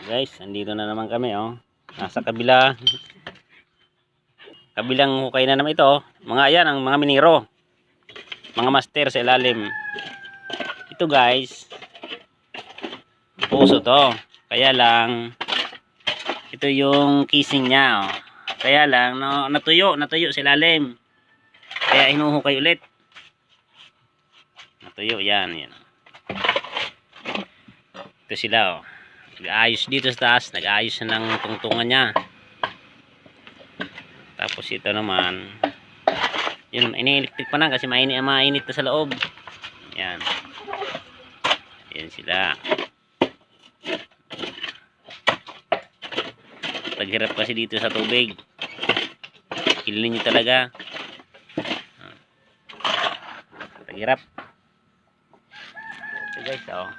Guys, andito na naman kami oh. Nasa kabila. Kabilang hukay na naman ito oh. Mga yan ang mga miniro. Mga master sa ilalim. Ito guys. Puso to. Kaya lang ito yung kissing niya oh. Kaya lang no, natuyo, natuyo sa ilalim. Kaya hinuhukay ulit. Natuyo yan, yan. Ito sila oh. Nag-aayos dito sa taas, nag-aayos na ng tungtungan niya. Tapos ito naman, yun, iniiliktik pa na kasi mainit, mainit na sa loob. Yan. Yan sila. Paghirap kasi dito sa tubig. Kilinin nyo talaga. Paghirap. Ito guys, oh.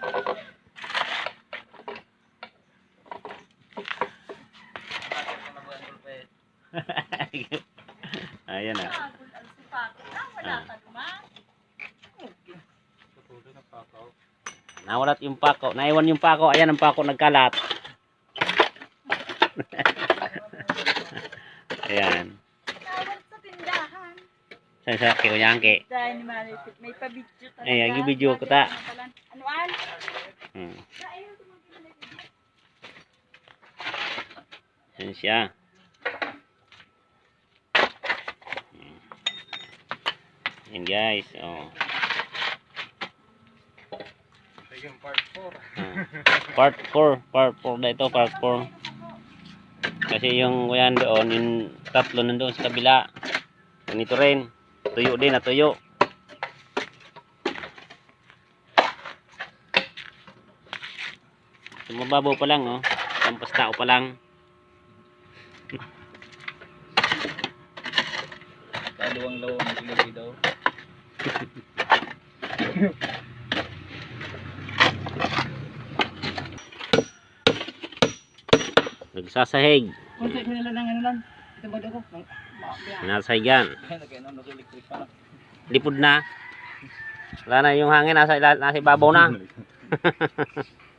Ayan na. Ah. Nawalat yung pako. Naiwan yung pako. Ayan ang pako nagkalat. Ayan. Sa. Sa. Dahil ni Maritit, may pabidyo talaga. Ay, agi-video ko ta. Anuan? Hmm. Ayan siya. Ayan guys. Oh. Sige, part 4. Ah. Part 4. Part 4 na ito. Part 4. Kasi yung yan doon, yung tatlo nandun sa kabila. Ganito rin. Tuyo din, natuyo. Sumababaw pa lang, oh. Lampas tao pa lang. Kaluwang lawang nagilagay daw. Nagsasahig. Kunti ko nila ng ano lang. Ba ako? Nasahigan. Lipod na. Wala na yung hangin. Nasa, nasa ibabaw na.